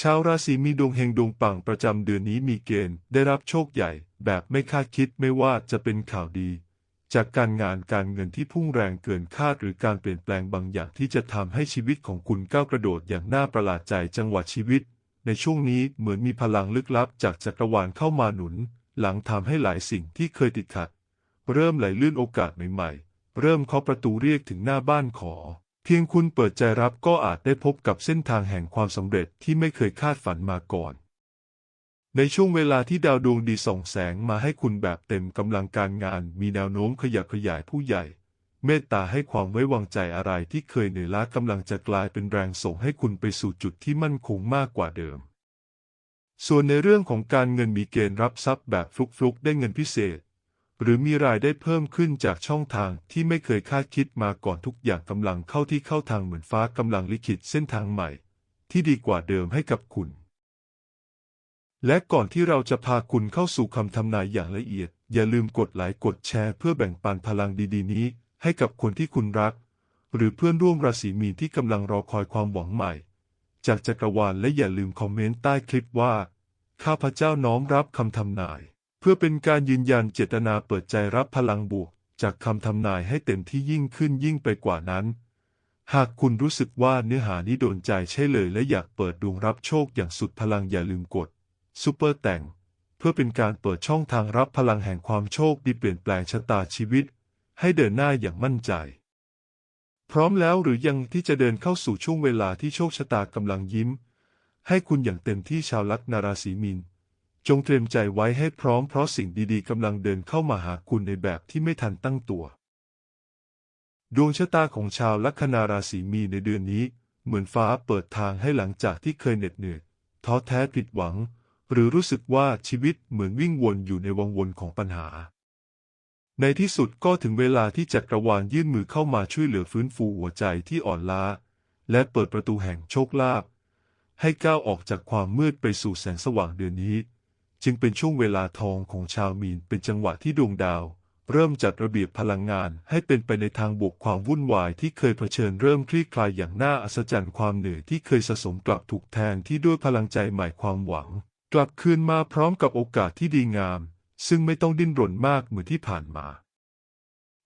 ชาวราศีมีดวงเฮงดวงปังประจำเดือนนี้มีเกณฑ์ได้รับโชคใหญ่แบบไม่คาดคิดไม่ว่าจะเป็นข่าวดี จากการงานการเงินที่พุ่งแรงเกินคาดหรือการเปลี่ยนแปลงบางอย่างที่จะทำให้ชีวิตของคุณก้าวกระโดดอย่างน่าประหลาดใจจังหวะชีวิต ในช่วงนี้เหมือนมีพลังลึกลับจากจักรวาลเข้ามาหนุน หลังทำให้หลายสิ่งที่เคยติดขัด เริ่มไหลลื่นโอกาสใหม่ๆ เริ่มเคาะประตูเรียกถึงหน้าบ้านขอ เพียงคุณเปิดใจรับก็อาจได้พบกับเส้นทางแห่งความสำเร็จที่ไม่เคยคาดฝันมาก่อน ในช่วงเวลาที่ดาวดวงดีส่องแสงมาให้คุณแบบเต็มกำลังการงาน มีแนวโน้มขยับขยายผู้ใหญ่ เมตตาให้ความไว้วางใจอะไรที่เคยเหนื่อยล้ากำลังจะกลายเป็นแรงส่งให้คุณไปสู่จุดที่มั่นคงมากกว่าเดิมส่วนในเรื่องของการเงินมีเกณฑ์รับทรัพย์แบบฟลุกๆ ได้เงินพิเศษ หรือมีรายได้เพิ่มขึ้นจากช่องทางที่ไม่เคยคาดคิดมาก่อนทุกอย่างกำลังเข้าที่เข้าทางเหมือนฟ้ากำลังลิขิตเส้นทางใหม่ ที่ดีกว่าเดิมให้กับคุณ และก่อนที่เราจะพาคุณเข้าสู่คำทำนายอย่างละเอียด อย่าลืมกดไลค์กดแชร์เพื่อแบ่งปันพลังดีๆ นี้ ให้กับคนที่คุณรัก หรือเพื่อนร่วมราศีมีนที่กำลังรอคอยความหวังใหม่ จากจักรวาลและอย่าลืมคอมเมนต์ใต้คลิปว่า ข้าพเจ้าน้อมรับคำทำนาย พื่อเป็นการยืนยันเจตนาเปิดใจรับพลังบวก จากคำทำนายให้เต็มที่ยิ่งขึ้นยิ่งไปกว่านั้น หากคุณรู้สึกว่าเนื้อหานี้โดนใจใช่เลยและอยากเปิดดวงรับโชคอย่างสุดพลังอย่าลืมกดซูเปอร์แต่ง เพื่อเป็นการเปิดช่องทางรับพลังแห่งความโชคดีเปลี่ยนแปลงชะตาชีวิต ให้เดินหน้าอย่างมั่นใจ พร้อมแล้วหรือยังที่จะเดินเข้าสู่ช่วงเวลาที่โชคชะตากำลังยิ้ม ให้คุณอย่างเต็มที่ชาวลัคนาราศีมีน จงเตรียมใจไว้ให้พร้อมเพราะสิ่งดีๆกำลังเดินเข้ามาหาคุณในแบบที่ไม่ทันตั้งตัว ดวงชะตาของชาวลัคนาราศีมีในเดือนนี้ เหมือนฟ้าเปิดทางให้หลังจากที่เคยเหน็ดเหนื่อยท้อแท้ผิดหวัง หรือรู้สึกว่าชีวิตเหมือนวิ่งวนอยู่ในวังวนของปัญหา ในที่สุดก็ถึงเวลาที่จักรวาลยื่นมือเข้ามาช่วยเหลือฟื้นฟูหัวใจที่อ่อนล้า และเปิดประตูแห่งโชคลาภให้ก้าวออกจากความมืดไปสู่แสงสว่างเดือนนี้ จึงเป็นช่วงเวลาทองของชาวมีนเป็นจังหวะที่ดวงดาว เริ่มจัดระเบียบพลังงานให้เป็นไปในทางบวกความวุ่นวายที่เคยเผชิญเริ่มคลี่คลายอย่างน่าอัศจรรย์ความเหนื่อยที่เคยสะสมกลับถูกแทนที่ด้วยพลังใจใหม่ความหวัง กลับคืนมาพร้อมกับโอกาสที่ดีงาม ซึ่งไม่ต้องดิ้นรนมากเหมือนที่ผ่านมา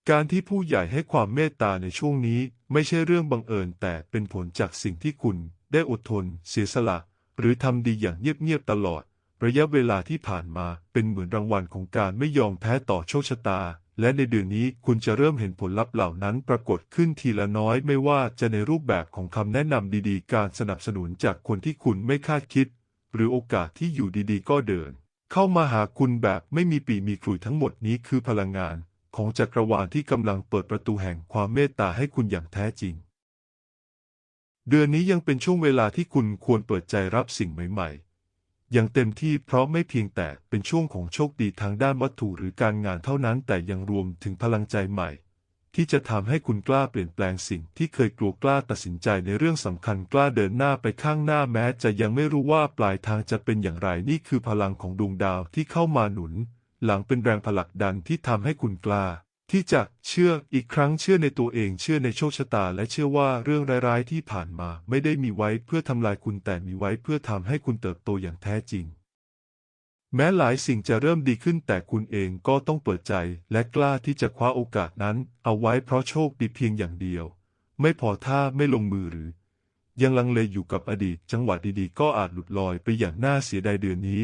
การที่ผู้ใหญ่ให้ความเมตตาในช่วงนี้ไม่ใช่เรื่องบังเอิญแต่เป็นผลจากสิ่งที่คุณได้อดทน เสียสละ หรือทำดีอย่างเงียบๆตลอด ระยะเวลาที่ผ่านมาเป็นเหมือนรางวัลของการไม่ยอมแพ้ต่อโชคชะตา และในเดือนนี้คุณจะเริ่มเห็นผลลัพธ์เหล่านั้นปรากฏขึ้นทีละน้อยไม่ว่าจะในรูปแบบของคำแนะนำดีๆ การสนับสนุนจากคนที่คุณไม่คาดคิด หรือโอกาสที่อยู่ดีๆ ก็เดิน เข้ามาหาคุณแบบไม่มีปีมีขลุ่ยทั้งหมดนี้คือพลังงาน ของจักรวาลที่กำลังเปิดประตูแห่งความเมตตาให้คุณอย่างแท้จริง เดือนนี้ยังเป็นช่วงเวลาที่คุณควรเปิดใจรับสิ่งใหม่ๆ อย่างเต็มที่เพราะไม่เพียงแต่เป็นช่วงของโชคดีทางด้านวัตถุหรือการงานเท่านั้น แต่ยังรวมถึงพลังใจใหม่ ที่จะทำให้คุณกล้าเปลี่ยนแปลงสิ่งที่เคยกลัวกล้าตัดสินใจในเรื่องสำคัญกล้าเดินหน้าไปข้างหน้าแม้จะยังไม่รู้ว่าปลายทางจะเป็นอย่างไรนี่คือพลังของดวงดาวที่เข้ามาหนุน หลังเป็นแรงผลักดันที่ทำให้คุณกล้า ที่จะเชื่ออีกครั้งเชื่อในตัวเองเชื่อในโชคชะตา และเชื่อว่าเรื่องร้ายๆที่ผ่านมาไม่ได้มีไว้เพื่อทำลายคุณแต่มีไว้เพื่อทำให้คุณเติบโตอย่างแท้จริง แม้หลายสิ่งจะเริ่มดีขึ้นแต่คุณเองก็ต้องเปิดใจและกล้าที่จะคว้าโอกาสนั้น เอาไว้เพราะโชคดีเพียงอย่างเดียว ไม่พอถ้าไม่ลงมือหรือ ยังลังเลอยู่กับอดีตจังหวะดีๆ ก็อาจหลุดลอยไปอย่างน่าเสียดายเดือนนี้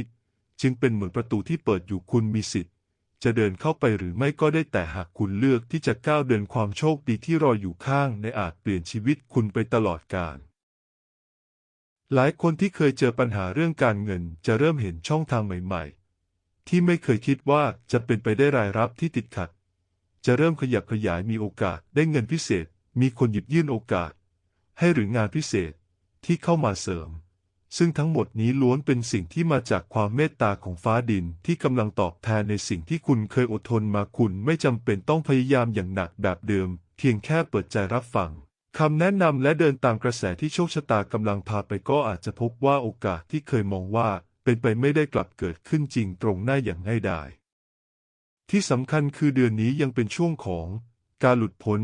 จึงเป็นเหมือนประตูที่เปิดอยู่คุณมีสิทธิ์ จะเดินเข้าไปหรือไม่ก็ได้แต่หากคุณเลือกที่จะก้าวเดินความโชคดีที่รออยู่ข้างในอาจเปลี่ยนชีวิตคุณไปตลอดกาลหลายคนที่เคยเจอปัญหาเรื่องการเงินจะเริ่มเห็นช่องทางใหม่ๆ ที่ไม่เคยคิดว่าจะเป็นไปได้รายรับที่ติดขัด จะเริ่มขยับขยายมีโอกาสได้เงินพิเศษ มีคนหยิบยื่นโอกาส ให้หรืองานพิเศษที่เข้ามาเสริม ซึ่งทั้งหมดนี้ล้วนเป็นสิ่งที่มาจากความเมตตาของฟ้าดินที่กำลังตอบแทนในสิ่งที่คุณเคยอดทนมาคุณไม่จำเป็นต้องพยายามอย่างหนักแบบเดิม เพียงแค่เปิดใจรับฟังคำแนะนำและเดินตามกระแสที่โชคชะตากำลังพาไปก็อาจจะพบว่าโอกาสที่เคยมองว่าเป็นไปไม่ได้กลับเกิดขึ้นจริงตรงหน้าอย่างง่ายดายที่สำคัญคือเดือนนี้ยังเป็นช่วงของการหลุดพ้น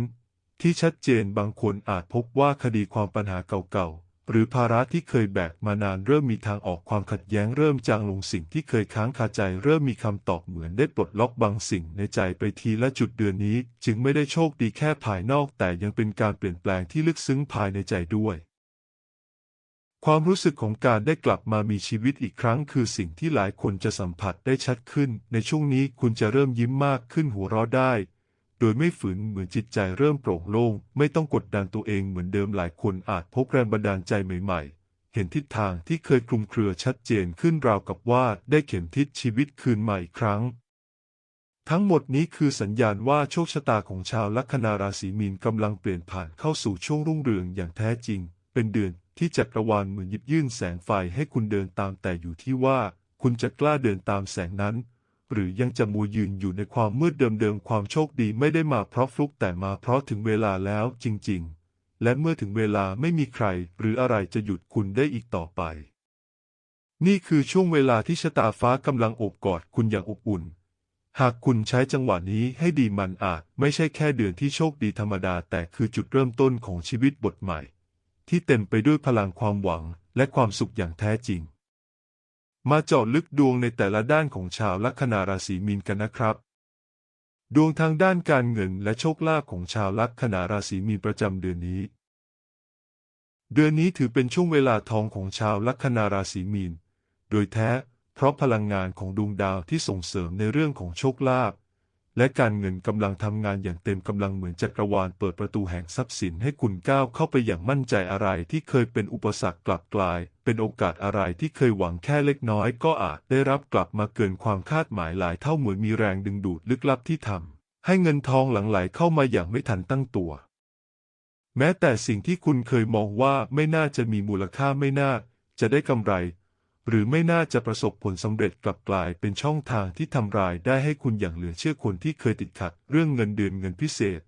ที่ชัดเจนบางคนอาจพบว่าคดีความปัญหาเก่า หรือภาระที่เคยแบกมานานเริ่มมีทางออกความขัดแย้งเริ่มจางลงสิ่งที่เคยค้างคาใจ เริ่มมีคำตอบเหมือนได้ปลดล็อกบางสิ่งในใจไปทีละจุดเดือนนี้ จึงไม่ได้โชคดีแค่ภายนอก แต่ยังเป็นการเปลี่ยนแปลงที่ลึกซึ้งภายในใจด้วยความรู้สึกของการได้กลับมามีชีวิตอีกครั้งคือสิ่งที่หลายคนจะสัมผัสได้ชัดขึ้น ในช่วงนี้คุณจะเริ่มยิ้มมากขึ้นหัวเราะได้ ดยไม่ฝืนเหมือนจิตใจเริ่มโปร่งโล่ง ไม่ต้องกดดันตัวเองเหมือนเดิมหลายคนอาจพบแรงบันดาลใจใหม่ ๆ เห็นทิศทางที่เคยคลุมเครือชัดเจนขึ้นราวกับว่าได้เข็มทิศชีวิตคืนมาอีกครั้ง ทั้งหมดนี้คือสัญญาณว่าโชคชะตาของชาวลัคนาราศีมีนกำลังเปลี่ยนผ่านเข้าสู่ช่วงรุ่งเรืองอย่างแท้จริง เป็นเดือนที่จักรวาลเหมือนหยิบยื่นแสงไฟให้คุณเดินตามแต่อยู่ที่ว่า คุณจะกล้าเดินตามแสงนั้น หรือยังจะมัวยืนอยู่ในความมืดเดิมๆความโชคดีไม่ได้มาเพราะฟลุกแต่มาเพราะถึงเวลาแล้วจริงๆ และเมื่อถึงเวลาไม่มีใคร หรืออะไรจะหยุดคุณได้อีกต่อไป นี่คือช่วงเวลาที่ชะตาฟ้ากำลังโอบกอดคุณอย่างอบอุ่น หากคุณใช้จังหวะนี้ให้ดีมันอาจไม่ใช่แค่เดือนที่โชคดีธรรมดา แต่คือจุดเริ่มต้นของชีวิตบทใหม่ ที่เต็มไปด้วยพลังความหวังและความสุขอย่างแท้จริง มาเจาะลึกดวงในแต่ละด้านของชาวลัคนาราศีมีนกันนะครับ ดวงทางด้านการเงินและโชคลาภของชาวลัคนาราศีมีนประจำเดือนนี้ เดือนนี้ถือเป็นช่วงเวลาทองของชาวลัคนาราศีมีน โดยแท้เพราะพลังงานของดวงดาวที่ส่งเสริมในเรื่องของโชคลาภ และการเงินกำลังทำงานอย่างเต็มกำลังเหมือนจักรวาลเปิดประตูแห่งทรัพย์สินให้คุณก้าวเข้าไปอย่างมั่นใจอะไรที่เคยเป็นอุปสรรคกลับกลาย เป็นโอกาสอะไรที่เคยหวังแค่เล็กน้อยก็อาจได้รับกลับมาเกินความคาดหมายหลายเท่าเหมือนมีแรงดึงดูดลึกลับที่ทำให้เงินทองหลั่งไหลเข้ามาอย่างไม่ทันตั้งตัว แม้แต่สิ่งที่คุณเคยมองว่าไม่น่าจะมีมูลค่าไม่น่าจะได้กำไร หรือไม่น่าจะประสบผลสำเร็จกลับกลายเป็นช่องทางที่ทำรายได้ให้คุณอย่างเหลือเชื่อคนที่เคยติดขัดเรื่องเงินเดือนเงินพิเศษ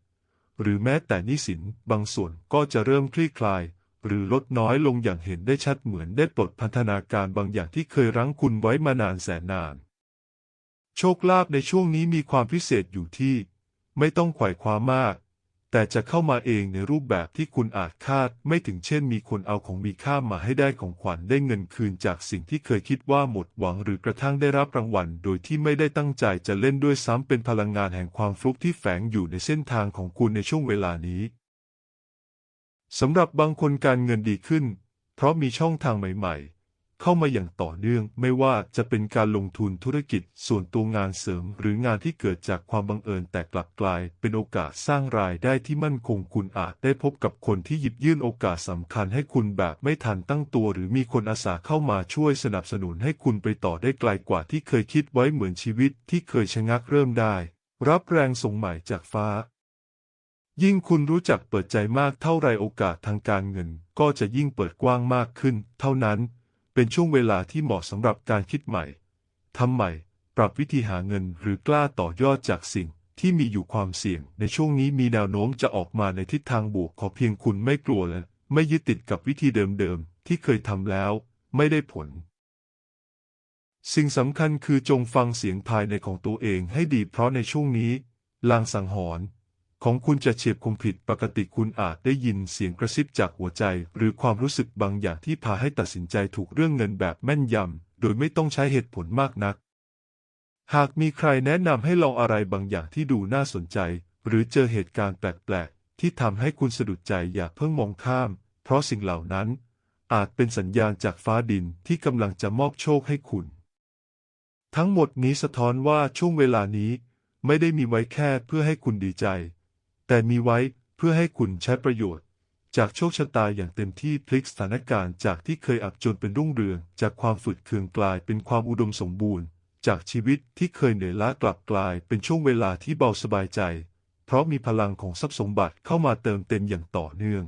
หรือแม้แต่นี้สินบางส่วนก็จะเริ่มคลี่คลาย หรือลดน้อยลงอย่างเห็นได้ชัดเหมือนได้ปลดพันธนาการบางอย่างที่เคยรั้งคุณไว้มานานแสนนาน โชคลาภในช่วงนี้มีความพิเศษอยู่ที่ ไม่ต้องไขว่คว้ามาก แต่จะเข้ามาเองในรูปแบบที่คุณอาจคาดไม่ถึงเช่นมีคนเอาของมีค่ามาให้ได้ของขวัญได้เงินคืนจากสิ่งที่เคยคิดว่าหมดหวังหรือกระทั่งได้รับรางวัลโดยที่ไม่ได้ตั้งใจจะเล่นด้วยซ้ำเป็นพลังงานแห่งความฟลุกที่แฝงอยู่ในเส้นทางของคุณในช่วงเวลานี้สำหรับบางคนการเงินดีขึ้น เพราะมีช่องทางใหม่ๆ เข้ามาอย่างต่อเนื่อง ไม่ว่าจะเป็นการลงทุนธุรกิจ ส่วนตัวงานเสริม หรืองานที่เกิดจากความบังเอิญแต่กลับกลาย เป็นโอกาสสร้างรายได้ที่มั่นคงคุณอาจได้พบกับคนที่หยิบยื่นโอกาสสำคัญให้คุณแบบไม่ทันตั้งตัว หรือมีคนอาสาเข้ามาช่วยสนับสนุนให้คุณไปต่อได้ไกลกว่าที่เคยคิดไว้เหมือนชีวิตที่เคยชะงักเริ่มได้ รับแรงส่งใหม่จากฟ้ายิ่งคุณรู้จักเปิดใจมากเท่าไรโอกาสทางการเงิน ก็จะยิ่งเปิดกว้างมากขึ้น เท่านั้น เป็นช่วงเวลาที่เหมาะสำหรับการคิดใหม่ทำใหม่ ปรับวิธีหาเงินหรือกล้าต่อยอดจากสิ่งที่มีอยู่ความเสี่ยง ในช่วงนี้มีแนวโน้มจะออกมาในทิศทางบวกขอเพียงคุณไม่กลัวและไม่ยึดติดกับวิธีเดิมๆ ที่เคยทำแล้ว ไม่ได้ผล สิ่งสำคัญคือจงฟังเสียงภายในของตัวเองให้ดีเพราะในช่วงนี้ลางสังหรณ์ ของคุณจะเฉียบคมผิดปกติคุณอาจได้ยินเสียงกระซิบจากหัวใจ หรือความรู้สึกบางอย่างที่พาให้ตัดสินใจถูกเรื่องเงินแบบแม่นยำ โดยไม่ต้องใช้เหตุผลมากนัก หากมีใครแนะนำให้ลองอะไรบางอย่างที่ดูน่าสนใจ หรือเจอเหตุการณ์แปลกๆ ที่ทำให้คุณสะดุดใจอย่าเพิ่งมองข้าม เพราะสิ่งเหล่านั้น อาจเป็นสัญญาณจากฟ้าดินที่กำลังจะมอบโชคให้คุณ ทั้งหมดนี้สะท้อนว่าช่วงเวลานี้ ไม่ได้มีไว้แค่เพื่อให้คุณดีใจ แต่มีไว้เพื่อให้คุณใช้ประโยชน์ จากโชคชะตาอย่างเต็มที่พลิกสถานการณ์จากที่เคยอับจนเป็นรุ่งเรือง จากความฝืดเคืองกลายเป็นความอุดมสมบูรณ์ จากชีวิตที่เคยเหนื่อยล้ากลับกลายเป็นช่วงเวลาที่เบาสบายใจ เพราะมีพลังของทรัพย์สมบัติเข้ามาเติมเต็มอย่างต่อเนื่อง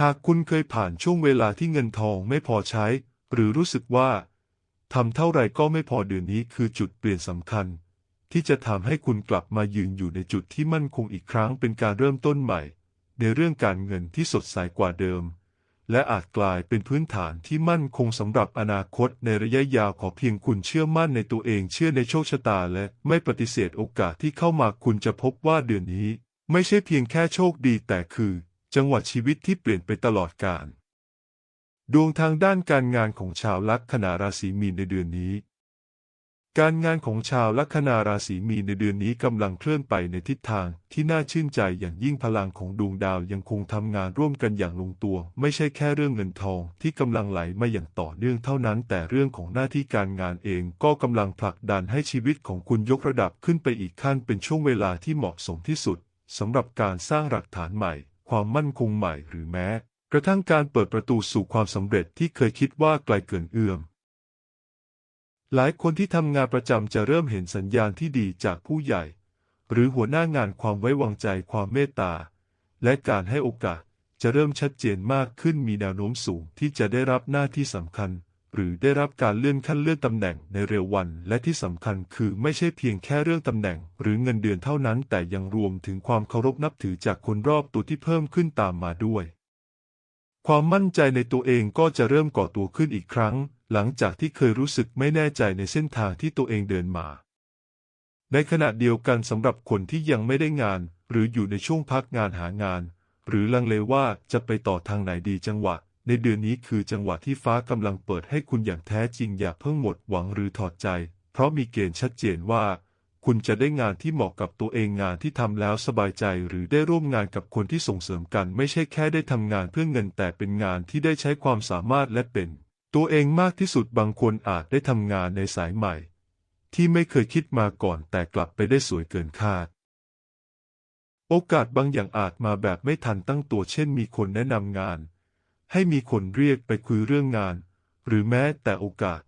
หากคุณเคยผ่านช่วงเวลาที่เงินทองไม่พอใช้ หรือรู้สึกว่าทำเท่าไรก็ไม่พอเดือนนี้คือจุดเปลี่ยนสำคัญ ที่จะทำให้คุณกลับมายืนอยู่ในจุดที่มั่นคงอีกครั้งเป็นการเริ่มต้นใหม่ ในเรื่องการเงินที่สดใสกว่าเดิม และอาจกลายเป็นพื้นฐานที่มั่นคงสำหรับอนาคตในระยะยาวขอเพียงคุณเชื่อมั่นในตัวเองเชื่อในโชคชะตาและไม่ปฏิเสธโอกาสที่เข้ามาคุณจะพบว่าเดือนนี้ ไม่ใช่เพียงแค่โชคดีแต่คือ จังหวะชีวิตที่เปลี่ยนไปตลอดกาลดวงทางด้านการงานของชาวลัคนาราศีมีนในเดือนนี้ การงานของชาวลัคนาราศีมีนในเดือนนี้กำลังเคลื่อนไปในทิศทางที่น่าชื่นใจอย่างยิ่งพลังของดวงดาวยังคงทำงานร่วมกันอย่างลงตัว ไม่ใช่แค่เรื่องเงินทองที่กำลังไหลมาอย่างต่อเนื่องเท่านั้น แต่เรื่องของหน้าที่การงานเองก็กำลังผลักดันให้ชีวิตของคุณยกระดับขึ้นไปอีกขั้นเป็นช่วงเวลาที่เหมาะสมที่สุดสำหรับการสร้างหลักฐานใหม่ ความมั่นคงใหม่หรือแม้ กระทั่งการเปิดประตูสู่ความสำเร็จที่เคยคิดว่าไกลเกินเอื้อม หลายคนที่ทำงานประจำจะเริ่มเห็นสัญญาณที่ดีจากผู้ใหญ่ หรือหัวหน้างานความไว้วางใจความเมตตา และการให้โอกาสจะเริ่มชัดเจนมากขึ้นมีแนวโน้มสูงที่จะได้รับหน้าที่สำคัญ หรือได้รับการเลื่อนขั้นเลื่อนตำแหน่งในเร็ววัน และที่สำคัญคือไม่ใช่เพียงแค่เรื่องตำแหน่ง หรือเงินเดือนเท่านั้น แต่ยังรวมถึงความเคารพนับถือจากคนรอบตัวที่เพิ่มขึ้นตามมาด้วย ความมั่นใจในตัวเองก็จะเริ่มก่อตัวขึ้นอีกครั้ง หลังจากที่เคยรู้สึกไม่แน่ใจในเส้นทางที่ตัวเองเดินมา ในขณะเดียวกันสำหรับคนที่ยังไม่ได้งาน หรืออยู่ในช่วงพักงานหางาน หรือลังเลว่าจะไปต่อทางไหนดีจังหวะ ในเดือนนี้คือจังหวะที่ฟ้ากำลังเปิดให้คุณอย่างแท้จริงอย่าเพิ่งหมดหวังหรือถอดใจ เพราะมีเกณฑ์ชัดเจนว่า คุณจะได้งานที่เหมาะกับตัวเองงานที่ทำแล้วสบายใจหรือได้ร่วมงานกับคนที่ส่งเสริมกัน ไม่ใช่แค่ได้ทำงานเพื่อเงินแต่เป็นงานที่ได้ใช้ความสามารถและเป็น ตัวเองมากที่สุดบางคนอาจได้ทำงานในสายใหม่ ที่ไม่เคยคิดมาก่อนแต่กลับไปได้สวยเกินคาด โอกาสบางอย่างอาจมาแบบไม่ทันตั้งตัวเช่นมีคนแนะนำงาน ให้มีคนเรียกไปคุยเรื่องงาน หรือแม้แต่โอกาส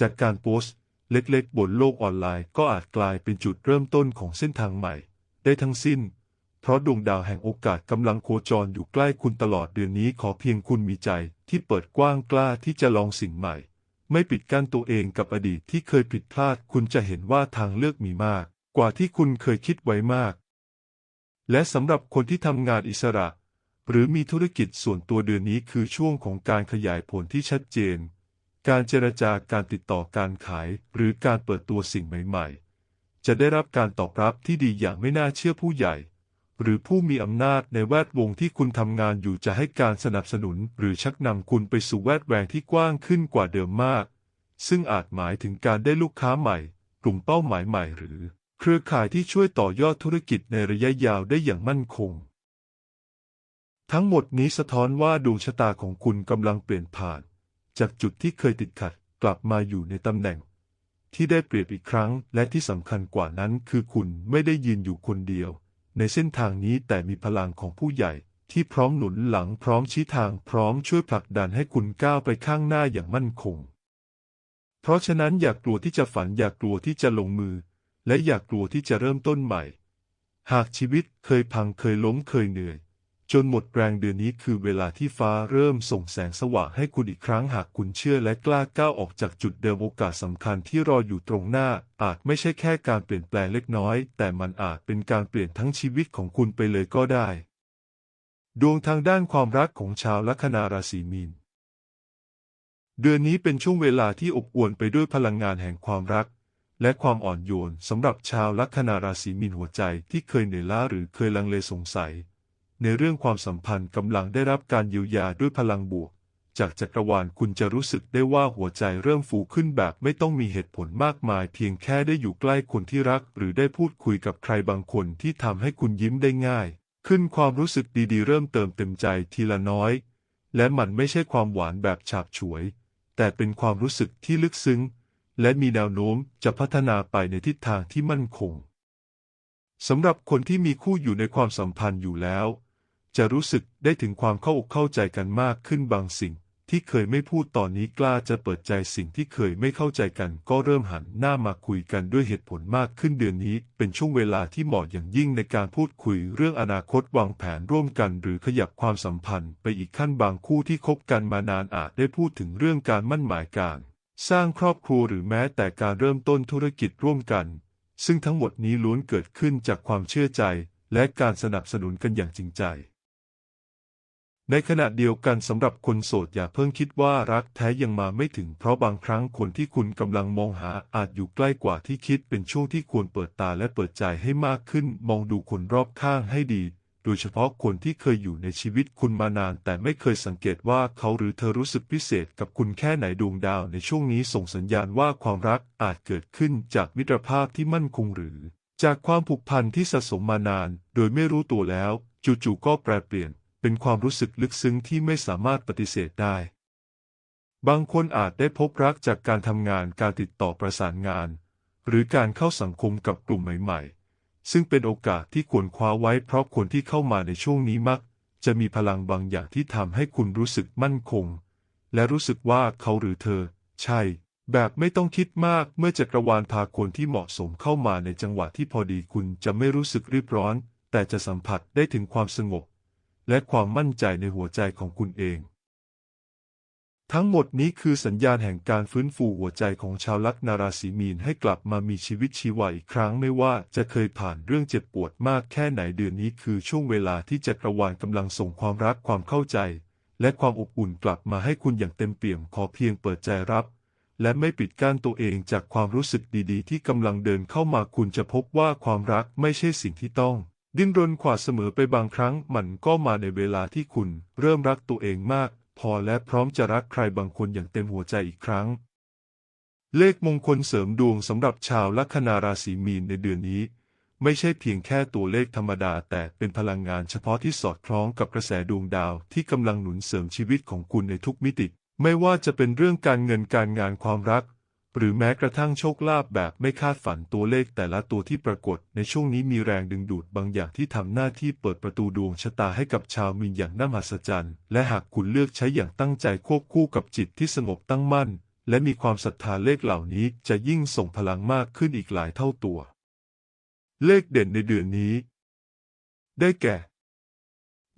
จากการโพสต์ เล็กๆ บนโลกออนไลน์ก็อาจกลายเป็นจุดเริ่มต้นของเส้นทางใหม่ ได้ทั้งสิ้น เพราะดวงดาวแห่งโอกาสกำลังโคจรอยู่ใกล้คุณตลอดเดือนนี้ขอเพียงคุณมีใจที่เปิดกว้างกล้าที่จะลองสิ่งใหม่ ไม่ปิดกั้นตัวเองกับอดีตที่เคยผิดพลาด คุณจะเห็นว่าทางเลือกมีมาก กว่าที่คุณเคยคิดไว้มาก และสำหรับคนที่ทำงานอิสระ หรือมีธุรกิจส่วนตัวเดือนนี้คือช่วงของการขยายผลที่ชัดเจน การเจรจาการติดต่อการขายหรือการเปิดตัวสิ่งใหม่ๆ จะได้รับการตอบรับที่ดีอย่างไม่น่าเชื่อผู้ใหญ่ หรือผู้มีอำนาจในแวดวงที่คุณทำงานอยู่จะให้การสนับสนุนหรือชักนำคุณไปสู่แวดแวงที่กว้างขึ้นกว่าเดิมมาก ซึ่งอาจหมายถึงการได้ลูกค้าใหม่ กลุ่มเป้าหมายใหม่หรือ เครือข่ายที่ช่วยต่อยอดธุรกิจในระยะยาวได้อย่างมั่นคง ทั้งหมดนี้สะท้อนว่าดวงชะตาของคุณกำลังเปลี่ยนผ่าน จากจุดที่เคยติดขัดกลับมาอยู่ในตำแหน่ง ที่ได้เปรียบอีกครั้ง และที่สำคัญกว่านั้นคือคุณไม่ได้ยืนอยู่คนเดียว ในเส้นทางนี้แต่มีพลังของผู้ใหญ่ที่พร้อมหนุนหลังพร้อมชี้ทางพร้อมช่วยผลักดันให้คุณก้าวไปข้างหน้าอย่างมั่นคง เพราะฉะนั้นอย่ากกลัวที่จะฝันอย่ากกลัวที่จะลงมือ และอย่ากลัวที่จะเริ่มต้นใหม่ หากชีวิตเคยพังเคยล้มเคยเหนื่อย จนหมดแรงเดือนนี้คือเวลาที่ฟ้าเริ่มส่งแสงสว่างให้คุณอีกครั้งหากคุณเชื่อและกล้าก้าวออกจากจุดเดิมโอกาสสำคัญที่รออยู่ตรงหน้า อาจไม่ใช่แค่การเปลี่ยนแปลงเล็กน้อย แต่มันอาจเป็นการเปลี่ยนทั้งชีวิตของคุณไปเลยก็ได้ ดวงทางด้านความรักของชาวลัคนาราศีมีนเดือนนี้เป็นช่วงเวลาที่อบอวลไปด้วยพลังงานแห่งความรัก และความอ่อนโยนสำหรับชาวลัคนาราศีมีนหัวใจที่เคยเหนื่อยล้าหรือเคยลังเลสงสัย ในเรื่องความสัมพันธ์กำลังได้รับการเยียวยาด้วยพลังบวก จากจักรวาลคุณจะรู้สึกได้ว่าหัวใจเริ่มฟูขึ้นแบบไม่ต้องมีเหตุผลมากมาย เพียงแค่ได้อยู่ใกล้คนที่รัก หรือได้พูดคุยกับใครบางคนที่ทำให้คุณยิ้มได้ง่าย ขึ้นความรู้สึกดีๆ เริ่มเติมเต็มใจทีละน้อย และมันไม่ใช่ความหวานแบบฉาบฉวย แต่เป็นความรู้สึกที่ลึกซึ้ง และมีแนวโน้มจะพัฒนาไปในทิศทางที่มั่นคงสำหรับคนที่มีคู่อยู่ในความสัมพันธ์อยู่แล้ว จะรู้สึกได้ถึงความเข้าอกเข้าใจกันมากขึ้นบางสิ่ง ที่เคยไม่พูดตอนนี้กล้าจะเปิดใจสิ่งที่เคยไม่เข้าใจกัน ก็เริ่มหันหน้ามาคุยกันด้วยเหตุผลมากขึ้นเดือนนี้ เป็นช่วงเวลาที่เหมาะอย่างยิ่งในการพูดคุยเรื่องอนาคตวางแผนร่วมกัน หรือขยับความสัมพันธ์ไปอีกขั้นบางคู่ที่คบกันมานานอาจได้พูดถึงเรื่องการมั่นหมายการ สร้างครอบครัวหรือแม้แต่การเริ่มต้นธุรกิจร่วมกัน ซึ่งทั้งหมดนี้ล้วนเกิดขึ้นจากความเชื่อใจและการสนับสนุนกันอย่างจริงใจ ในขณะเดียวกันสำหรับคนโสดอย่าเพิ่งคิดว่ารักแท้ยังมาไม่ถึง เพราะบางครั้งคนที่คุณกำลังมองหาอาจอยู่ใกล้กว่าที่คิดเป็นช่วงที่ควรเปิดตาและเปิดใจให้มากขึ้น มองดูคนรอบข้างให้ดี โดยเฉพาะคนที่เคยอยู่ในชีวิตคุณมานาน แต่ไม่เคยสังเกตว่าเขาหรือเธอรู้สึกพิเศษกับคุณแค่ไหนดวงดาวในช่วงนี้ส่งสัญญาณว่าความรักอาจเกิดขึ้นจากมิตรภาพที่มั่นคงหรือ จากความผูกพันที่สะสมมานาน โดยไม่รู้ตัวแล้ว จู่ๆก็แปรเปลี่ยน เป็นความรู้สึกลึกซึ้งที่ไม่สามารถปฏิเสธได้ บางคนอาจได้พบรักจากการทำงานการติดต่อประสานงาน หรือการเข้าสังคมกับกลุ่มใหม่ๆ ซึ่งเป็นโอกาสที่ควรคว้าไว้เพราะคนที่เข้ามาในช่วงนี้มัก จะมีพลังบางอย่างที่ทำให้คุณรู้สึกมั่นคง และรู้สึกว่าเขาหรือเธอ ใช่ แบบไม่ต้องคิดมากเมื่อจักรวาลพาคนที่เหมาะสมเข้ามาในจังหวะที่พอดีคุณจะไม่รู้สึกรีบร้อน แต่จะสัมผัสได้ถึงความสงบ และความมั่นใจในหัวใจของคุณเอง ทั้งหมดนี้คือสัญญาณแห่งการฟื้นฟูหัวใจของชาวลัคนาราศีมีนให้กลับมามีชีวิตชีวาอีกครั้งไม่ว่าจะเคยผ่านเรื่องเจ็บปวดมากแค่ไหนเดือนนี้คือช่วงเวลาที่จักรวาลกำลังส่งความรักความเข้าใจ และความอบอุ่นกลับมาให้คุณอย่างเต็มเปี่ยมขอเพียงเปิดใจรับและไม่ปิดกั้นตัวเองจากความรู้สึกดีๆ ที่กำลังเดินเข้ามาคุณจะพบว่าความรักไม่ใช่สิ่งที่ต้อง ดิ้นรนขวาเสมอไปบางครั้งมันก็มาในเวลาที่คุณเริ่มรักตัวเองมาก พอและพร้อมจะรักใครบางคนอย่างเต็มหัวใจอีกครั้ง เลขมงคลเสริมดวงสำหรับชาวลัคนาราศีมีนในเดือนนี้ ไม่ใช่เพียงแค่ตัวเลขธรรมดา แต่เป็นพลังงานเฉพาะที่สอดคล้องกับกระแสดวงดาวที่กำลังหนุนเสริมชีวิตของคุณในทุกมิติ ไม่ว่าจะเป็นเรื่องการเงินการงานความรัก หรือแม้กระทั่งโชคลาภแบบไม่คาดฝันตัวเลขแต่ละตัวที่ปรากฏในช่วงนี้มีแรงดึงดูดบางอย่างที่ทำหน้าที่เปิดประตูดวงชะตาให้กับชาวมีนอย่างน่ามหัศจรรย์ และหากคุณเลือกใช้อย่างตั้งใจควบคู่กับจิตที่สงบตั้งมั่น และมีความศรัทธาเลขเหล่านี้จะยิ่งส่งพลังมากขึ้นอีกหลายเท่าตัว เลขเด่นในเดือนนี้ ได้แก่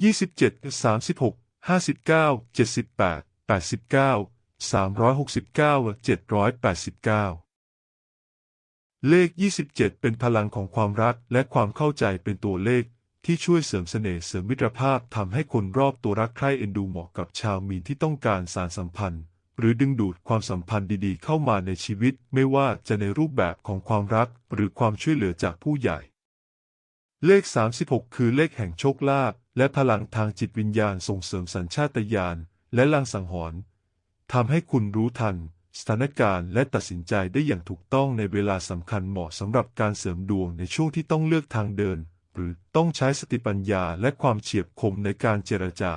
27 36 59 78 89 369 789 เลข 27 เป็นพลังของความรักและความเข้าใจเป็นตัวเลขที่ช่วยเสริมเสน่ห์เสริมมิตรภาพทำให้คนรอบตัวรักใคร่เอ็นดูเหมาะกับชาวมีนที่ต้องการสารสัมพันธ์ หรือดึงดูดความสัมพันธ์ดีๆ เข้ามาในชีวิต ไม่ว่าจะในรูปแบบของความรักหรือความช่วยเหลือจากผู้ใหญ่ เลข 36 คือเลขแห่งโชคลาภและพลังทางจิตวิญญาณส่งเสริมสัญชาตญาณและลังสังหรณ์ ทำให้คุณรู้ทัน สถานการณ์และตัดสินใจได้อย่างถูกต้องในเวลาสำคัญเหมาะสำหรับการเสริมดวงในช่วงที่ต้องเลือกทางเดิน หรือต้องใช้สติปัญญาและความเฉียบคมในการเจรจา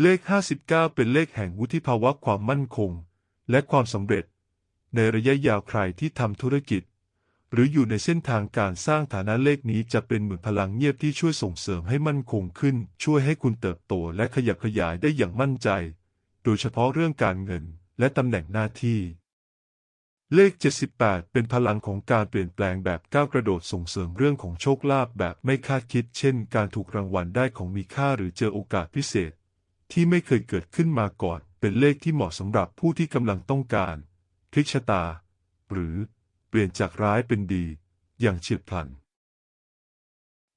เลข 59 เป็นเลขแห่งวุฒิภาวะความมั่นคง และความสำเร็จ ในระยะยาวใครที่ทำธุรกิจ หรืออยู่ในเส้นทางการสร้างฐานะเลขนี้จะเป็นเหมือนพลังเงียบที่ช่วยส่งเสริมให้มั่นคงขึ้น ช่วยให้คุณเติบโตและขยับขยายได้อย่างมั่นใจ โดยเฉพาะเรื่องการเงินและตำแหน่งหน้าที่ เลข 78 เป็นพลังของการเปลี่ยนแปลงแบบก้าวกระโดดส่งเสริมเรื่องของโชคลาภแบบไม่คาดคิด เช่น การถูกรางวัลได้ของมีค่าหรือเจอโอกาสพิเศษ ที่ไม่เคยเกิดขึ้นมาก่อน เป็นเลขที่เหมาะสำหรับผู้ที่กำลังต้องการพลิกชะตา หรือเปลี่ยนจากร้ายเป็นดี อย่างเฉียบพลัน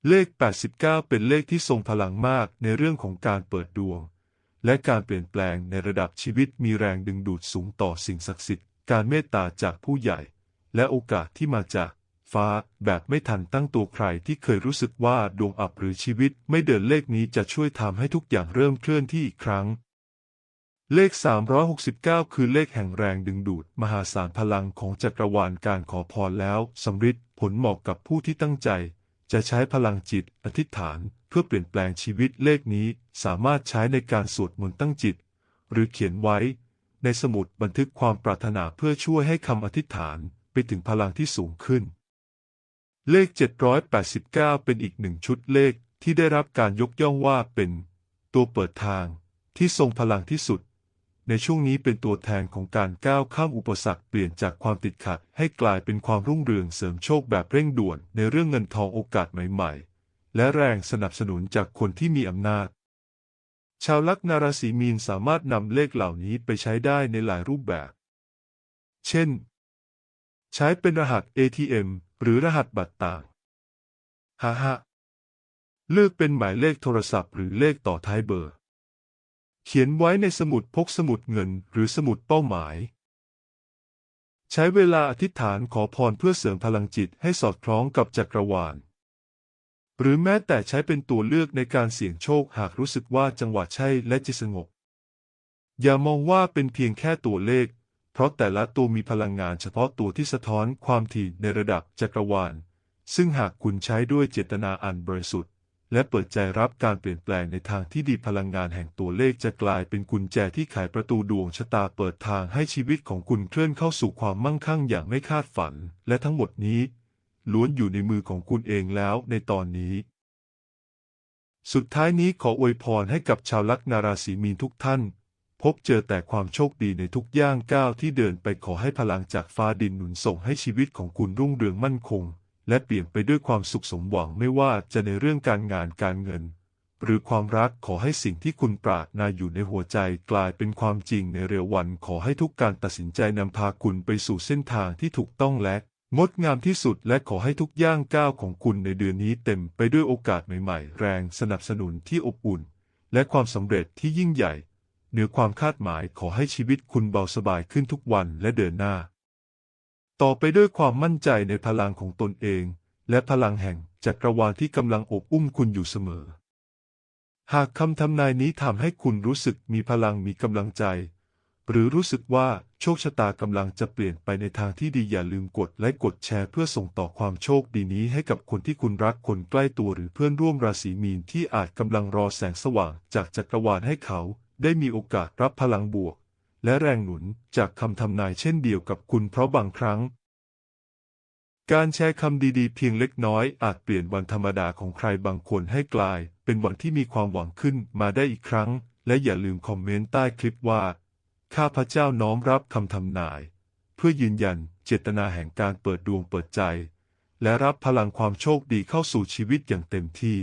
เลข 89 เป็นเลขที่ทรงพลังมากในเรื่องของการเปิดดวง และการเปลี่ยนแปลงในระดับชีวิตมีแรงดึงดูดสูงต่อสิ่งศักดิ์สิทธิ์ การเมตตาจากผู้ใหญ่ และโอกาสที่มาจากฟ้าแบบไม่ทันตั้งตัวใครที่เคยรู้สึกว่าดวงอับหรือชีวิตไม่เดินเลขนี้จะช่วยทำให้ทุกอย่างเริ่มเคลื่อนที่อีกครั้ง เลข 369 คือเลขแห่งแรงดึงดูด มหาศาลพลังของจักรวาลการขอพรแล้วสำฤทธิ์ผลเหมาะกับผู้ที่ตั้งใจ จะใช้พลังจิตอธิษฐานเพื่อเปลี่ยนแปลงชีวิตเลขนี้สามารถใช้ในการสวดมนต์ตั้งจิต หรือเขียนไว้ ในสมุดบันทึกความปรารถนาเพื่อช่วยให้คำอธิษฐานไปถึงพลังที่สูงขึ้น เลข 789 เป็นอีกหนึ่งชุดเลขที่ได้รับการยกย่องว่าเป็น ตัวเปิดทางที่ทรงพลังที่สุด ในช่วงนี้เป็นตัวแทนของการก้าวข้ามอุปสรรคเปลี่ยนจากความติดขัด ให้กลายเป็นความรุ่งเรืองเสริมโชคแบบเร่งด่วน ในเรื่องเงินทองโอกาสใหม่ ๆ และแรงสนับสนุนจากคนที่มีอำนาจ ชาวลัคนาราศีมีนสามารถนำเลขเหล่านี้ไปใช้ได้ในหลายรูปแบบ เช่น ใช้เป็นรหัส ATM หรือรหัสบัตรต่างฮ่าฮเลือกเป็นหมายเลขโทรศัพท์หรือเลขต่อท้ายเบอร์ เขียนไว้ในสมุดพกสมุดเงินหรือสมุดเป้าหมาย ใช้เวลาอธิษฐานขอพรเพื่อเสริมพลังจิตให้สอดคล้องกับจักรวาล หรือแม้แต่ใช้เป็นตัวเลือกในการเสี่ยงโชคหากรู้สึกว่าจังหวะใช่และจิตสงบ อย่ามองว่าเป็นเพียงแค่ตัวเลข เพราะแต่ละตัวมีพลังงานเฉพาะตัวที่สะท้อนความถี่ในระดับจักรวาล ซึ่งหากคุณใช้ด้วยเจตนาอันบริสุทธิ์ และเปิดใจรับการเปลี่ยนแปลงในทางที่ดีพลังงานแห่งตัวเลขจะกลายเป็นกุญแจที่ไขประตูดวงชะตาเปิดทางให้ชีวิตของคุณเคลื่อนเข้าสู่ความมั่งคั่งอย่างไม่คาดฝัน และทั้งหมดนี้ ล้วนอยู่ในมือของคุณเองแล้วในตอนนี้ สุดท้ายนี้ขออวยพรให้กับชาวลัคนาราศีมีนทุกท่าน พบเจอแต่ความโชคดีในทุกย่างก้าวที่เดินไปขอให้พลังจากฟ้าดินหนุนส่งให้ชีวิตของคุณรุ่งเรืองมั่นคง และเปลี่ยนไปด้วยความสุขสมหวังไม่ว่าจะในเรื่องการงานการเงิน หรือความรักขอให้สิ่งที่คุณปรารถนาอยู่ในหัวใจกลายเป็นความจริงในเร็ววันขอให้ทุกการตัดสินใจนำพาคุณไปสู่เส้นทางที่ถูกต้องและงดงามที่สุดและขอให้ทุกย่างก้าวของคุณในเดือนนี้เต็มไปด้วยโอกาสใหม่ๆ แรงสนับสนุนที่อบอุ่น และความสำเร็จที่ยิ่งใหญ่ เหนือความคาดหมายขอให้ชีวิตคุณเบาสบายขึ้นทุกวันและเดินหน้า ต่อไปด้วยความมั่นใจในพลังของตนเอง และพลังแห่งจักรวาลที่กำลังอบอุ้มคุณอยู่เสมอ หากคำทำนายนี้ทำให้คุณรู้สึกมีพลังมีกำลังใจ หรือรู้สึกว่าโชคชะตากำลังจะเปลี่ยนไปในทางที่ดีอย่าลืมกดและกดแชร์เพื่อส่งต่อความโชคดีนี้ให้กับคนที่คุณรักคนใกล้ตัวหรือเพื่อนร่วมราศีมีนที่อาจกำลังรอแสงสว่างจากจักรวาลให้เขา ได้มีโอกาสรับพลังบวก และแรงหนุนจากคำทำนายเช่นเดียวกับคุณเพราะบางครั้ง การแชร์คำดีๆ เพียงเล็กน้อยอาจเปลี่ยนวันธรรมดาของใครบางคนให้กลาย เป็นวันที่มีความหวังขึ้นมาได้อีกครั้ง และอย่าลืมคอมเมนต์ใต้คลิปว่า ข้าพเจ้าน้อมรับคำทำนาย เพื่อยืนยันเจตนาแห่งการเปิดดวงเปิดใจ และรับพลังความโชคดีเข้าสู่ชีวิตอย่างเต็มที่